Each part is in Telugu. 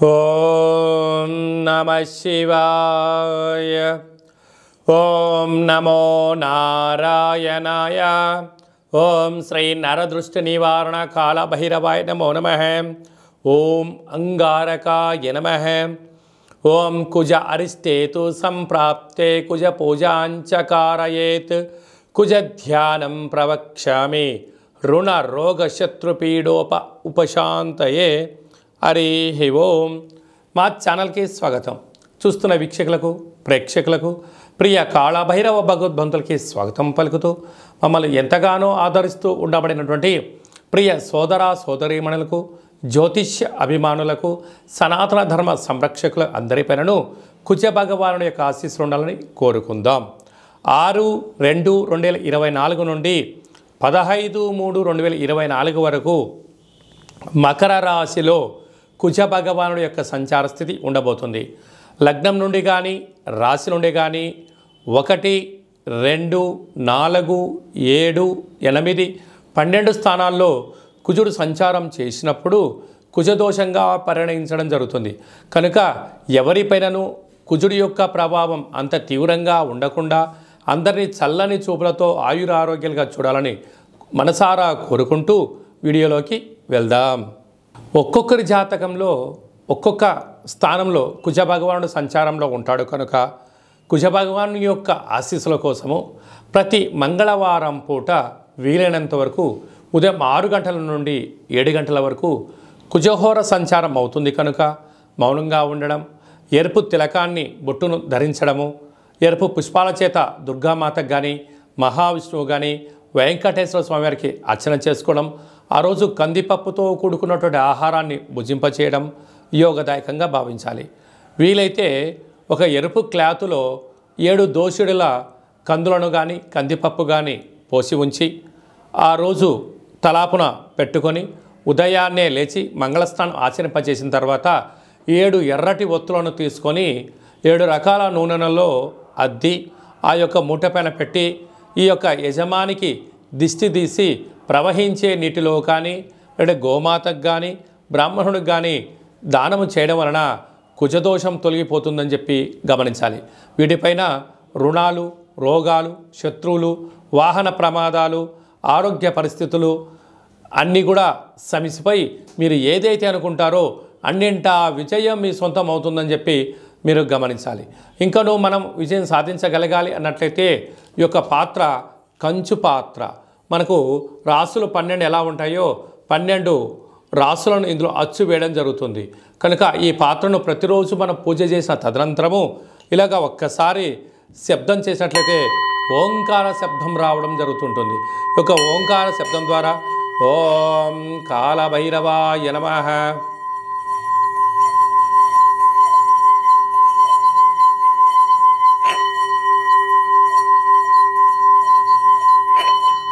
ఓం నమ శివాయ ఓం నమో నారాయణాయ ఓం శ్రీ నరదృష్టి నివారణ కాల భైరవాయ నమో నమ ఓం అంగారకాయ నమ ఓం కుజ అరిష్టేతు సంప్రాప్తే కుజ పూజాంచకారయేత్ కుజ ధ్యానం ప్రవక్ష్యామి రుణ రోగ శత్రుపీడోప ఉపశాంతయే హరి ఓం. మా ఛానల్కి స్వాగతం. చూస్తున్న వీక్షకులకు ప్రేక్షకులకు ప్రియ కాళభైరవ భగవద్బంతులకి స్వాగతం పలుకుతూ మమ్మల్ని ఎంతగానో ఆదరిస్తూ ఉండబడినటువంటి ప్రియ సోదర సోదరీమణులకు జ్యోతిష్య అభిమానులకు సనాతన ధర్మ సంరక్షకుల అందరిపైనను కుజ భగవానుడి యొక్క ఆశీస్సులు ఉండాలని కోరుకుందాం. ఆరు రెండు రెండు వేల ఇరవై నాలుగు నుండి పదహైదు మూడు రెండు వేల ఇరవై నాలుగు వరకు మకర రాశిలో కుజ భగవానుడి యొక్క సంచార స్థితి ఉండబోతుంది. లగ్నం నుండి కానీ రాశి నుండి కానీ ఒకటి రెండు నాలుగు ఏడు ఎనిమిది పన్నెండు స్థానాల్లో కుజుడు సంచారం చేసినప్పుడు కుజదోషంగా పరిగణించడం జరుగుతుంది. కనుక ఎవరిపైనను కుజుడి యొక్క ప్రభావం అంత తీవ్రంగా ఉండకుండా అందరినీ చల్లని చూపులతో ఆయురారోగ్యాలుగా చూడాలని మనసారా కోరుకుంటూ వీడియోలోకి వెళ్దాం. ఒక్కొక్కరి జాతకంలో ఒక్కొక్క స్థానంలో కుజ భగవానుడు సంచారంలో ఉంటాడు. కనుక కుజ భగవాను యొక్క ఆశీస్సుల కోసము ప్రతి మంగళవారం పూట వీలైనంత వరకు ఉదయం ఆరు గంటల నుండి ఏడు గంటల వరకు కుజహోర సంచారం అవుతుంది. కనుక మౌనంగా ఉండడం ఎరుపు తిలకాన్ని బొట్టును ధరించడము ఎరుపు పుష్పాల చేత దుర్గామాతకు కానీ మహావిష్ణువు కానీ వెంకటేశ్వర స్వామివారికి అర్చన చేసుకోవడం ఆ రోజు కందిపప్పుతో కూడుకున్నటువంటి ఆహారాన్ని భుజింపచేయడం యోగదాయకంగా భావించాలి. వీలైతే ఒక ఎరుపు క్లాతులో ఏడు దోషుడుల కందులను కానీ కందిపప్పు కానీ పోసి ఉంచి ఆ రోజు తలాపున పెట్టుకొని ఉదయాన్నే లేచి మంగళస్నానం ఆచరింపచేసిన తర్వాత ఏడు ఎర్రటి ఒత్తులను తీసుకొని ఏడు రకాల నూనెలలో అద్ది ఆ యొక్క మూటపైన పెట్టి ఈ యొక్క యజమానికి దిష్టి తీసి ప్రవహించే నీటిలో కానీ లేదా గోమాతకు కానీ బ్రాహ్మణుడికి కానీ దానము చేయడం వలన కుజదోషం తొలగిపోతుందని చెప్పి గమనించాలి. వీటిపైన రుణాలు రోగాలు శత్రువులు వాహన ప్రమాదాలు ఆరోగ్య పరిస్థితులు అన్నీ కూడా సమిసిపై మీరు ఏదైతే అనుకుంటారో అన్నింటా విజయం మీ సొంతం అవుతుందని చెప్పి మీరు గమనించాలి. ఇంకనూ మనం విజయం సాధించగలగాలి అన్నట్లయితే ఈ యొక్క పాత్ర కంచు పాత్ర. మనకు రాసులు పన్నెండు ఎలా ఉంటాయో పన్నెండు రాసులను ఇందులో అచ్చు వేయడం జరుగుతుంది. కనుక ఈ పాత్రను ప్రతిరోజు మనం పూజ చేసిన తదనంతరము ఇలాగ ఒక్కసారి శబ్దం చేసినట్లయితే ఓంకార శబ్దం రావడం జరుగుతుంటుంది. ఈ యొక్క ఓంకార శబ్దం ద్వారా ఓం కాలభైరవాయ నమ.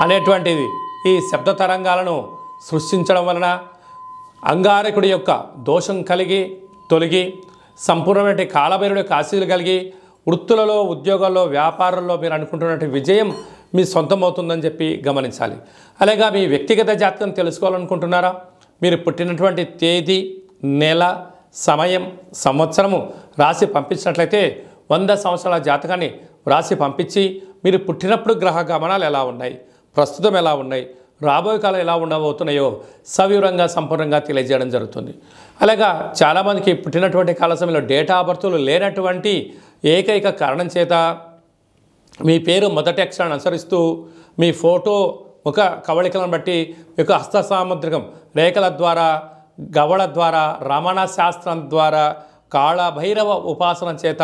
అనేటువంటిది ఈ శబ్ద తరంగాలను సృష్టించడం వలన అంగారకుడి యొక్క దోషం కలిగి తొలగి సంపూర్ణమైన కాలభైరుడి యొక్క కలిగి వృత్తులలో ఉద్యోగాల్లో వ్యాపారంలో మీరు అనుకుంటున్నటువంటి విజయం మీ సొంతం అవుతుందని చెప్పి గమనించాలి. అలాగా మీ వ్యక్తిగత జాతకం తెలుసుకోవాలనుకుంటున్నారా? మీరు పుట్టినటువంటి తేదీ నెల సమయం సంవత్సరము రాసి పంపించినట్లయితే వంద సంవత్సరాల జాతకాన్ని రాసి పంపించి మీరు పుట్టినప్పుడు గ్రహ గమనాలు ఎలా ఉన్నాయి? ప్రస్తుతం ఎలా ఉన్నాయి? రాబోయే కాలం ఎలా ఉండబోతున్నాయో సవివరంగా సంపూర్ణంగా తెలియజేయడం జరుగుతుంది. అలాగా చాలామందికి పుట్టినటువంటి కాల సమయంలో డేటా ఆఫ్ బర్త్లు లేనటువంటి ఏకైక కారణం చేత మీ పేరు మొదటి అక్షరాన్ని అనుసరిస్తూ మీ ఫోటో ఒక కవళికలను బట్టి మీ యొక్క హస్త సాముద్రికం రేఖల ద్వారా గవళ ద్వారా రమణ శాస్త్రం ద్వారా కాళభైరవ ఉపాసన చేత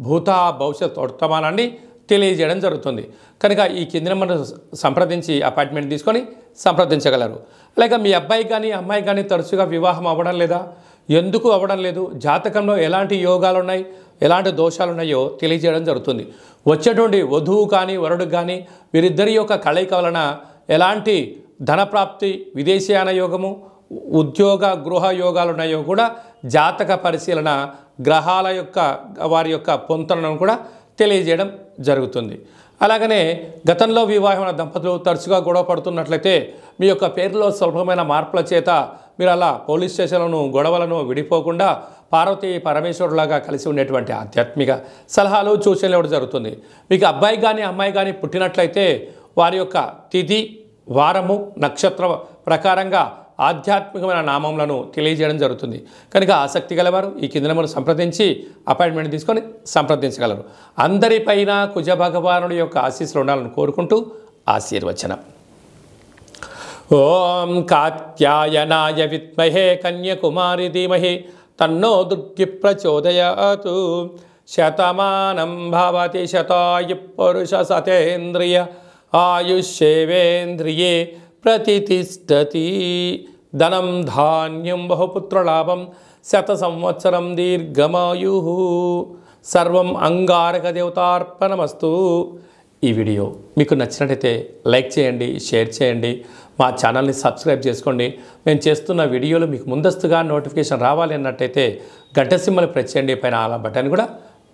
భూత భవిష్యత్ వర్తమానాన్ని తెలియజేయడం జరుగుతుంది. కనుక ఈ కింది నెంబర్ను సంప్రదించి అపాయింట్మెంట్ తీసుకొని సంప్రదించగలరు. లేక మీ అబ్బాయి కానీ అమ్మాయి కానీ తరచుగా వివాహం అవ్వడం లేదా? ఎందుకు అవ్వడం లేదు? జాతకంలో ఎలాంటి యోగాలు ఉన్నాయి ఎలాంటి దోషాలు ఉన్నాయో తెలియజేయడం జరుగుతుంది. వచ్చేటువంటి వధువు కానీ వరుడు కానీ వీరిద్దరి యొక్క కలయిక వలన ఎలాంటి ధనప్రాప్తి విదేశీయాన యోగము ఉద్యోగ గృహ యోగాలు ఉన్నాయో కూడా జాతక పరిశీలన గ్రహాల యొక్క వారి యొక్క పొంతనను కూడా తెలియజేయడం జరుగుతుంది. అలాగనే గతంలో వివాహమైన దంపతులు తరచుగా గొడవ పడుతున్నట్లయితే మీ యొక్క పేరులో స్వల్పమైన మార్పుల చేత మీరు అలా పోలీస్ స్టేషన్లను గొడవలను విడిపోకుండా పార్వతి పరమేశ్వరులాగా కలిసి ఉండేటువంటి ఆధ్యాత్మిక సలహాలు సూచనలు ఇవ్వడం జరుగుతుంది. మీకు అబ్బాయి కానీ అమ్మాయి కానీ పుట్టినట్లయితే వారి యొక్క తిథి వారము నక్షత్ర ప్రకారంగా ఆధ్యాత్మికమైన నామములను తెలియజేయడం జరుగుతుంది. కనుక ఆసక్తి గలవారు ఈ కింద నెంబర్ సంప్రదించి అపాయింట్మెంట్ తీసుకొని సంప్రదించగలరు. అందరిపైన కుజ భగవానుడి యొక్క ఆశీస్సులు ఉండాలని కోరుకుంటూ ఆశీర్వచనం. ఓం కాత్యాయనాయ విద్మహే కన్యకుమారి ధీమహి తన్నో దుర్గి ప్రచోదయాతు. శతమానం భవతి శతాయు పురుష సతేంద్రియ ఆయుష్యేవేంద్రియే ప్రతిష్టతి. ధనం ధాన్యం బహుపుత్రలాభం. శత సంవత్సరం దీర్ఘమాయు సర్వం అంగారక దేవతార్పణమస్తు ఈ వీడియో మీకు నచ్చినట్టయితే లైక్ చేయండి షేర్ చేయండి. మా ఛానల్ని సబ్స్క్రైబ్ చేసుకోండి. మేము చేస్తున్న వీడియోలు మీకు ముందస్తుగా నోటిఫికేషన్ రావాలి అన్నట్టయితే గంట సింహలు ప్రెస్ చేయండి. పైన అలా బటన్ కూడా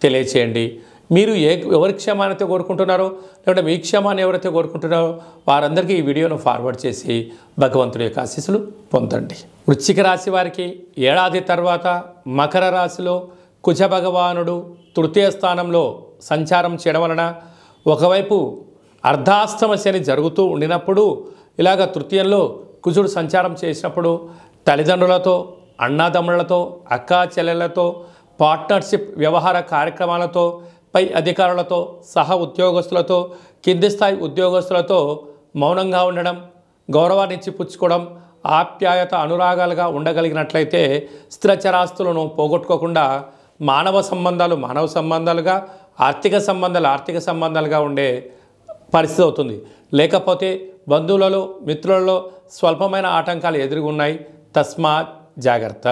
తెలియచేయండి. మీరు ఏ ఎవరి క్షేమాన్ని కోరుకుంటున్నారో లేకుంటే మీ క్షేమాన్ని ఎవరైతే కోరుకుంటున్నారో వారందరికీ ఈ వీడియోను ఫార్వర్డ్ చేసి భగవంతుడి యొక్క ఆశీస్సులు పొందండి. వృశ్చిక రాశి వారికి ఏడాది తర్వాత మకర రాశిలో కుజ భగవానుడు తృతీయ స్థానంలో సంచారం చేయడం వలన ఒకవైపు అర్ధాస్తమ శని జరుగుతూ ఉండినప్పుడు ఇలాగ తృతీయంలో కుజుడు సంచారం చేసినప్పుడు తల్లిదండ్రులతో అన్నాదమ్ములతో అక్కా చెల్లెళ్ళతో పార్ట్నర్షిప్ వ్యవహార కార్యక్రమాలతో పై అధికారులతో సహ ఉద్యోగస్తులతో కింది స్థాయి ఉద్యోగస్తులతో మౌనంగా ఉండడం గౌరవాన్ని ఇచ్చి పుచ్చుకోవడం ఆప్యాయత అనురాగాలుగా ఉండగలిగినట్లయితే స్థిరచరాస్తులను పోగొట్టుకోకుండా మానవ సంబంధాలు మానవ సంబంధాలుగా ఆర్థిక సంబంధాలు ఆర్థిక సంబంధాలుగా ఉండే పరిస్థితి అవుతుంది. లేకపోతే బంధువులలో మిత్రులలో స్వల్పమైన ఆటంకాలు ఎదురుగున్నాయి. తస్మాత్ జాగ్రత్త.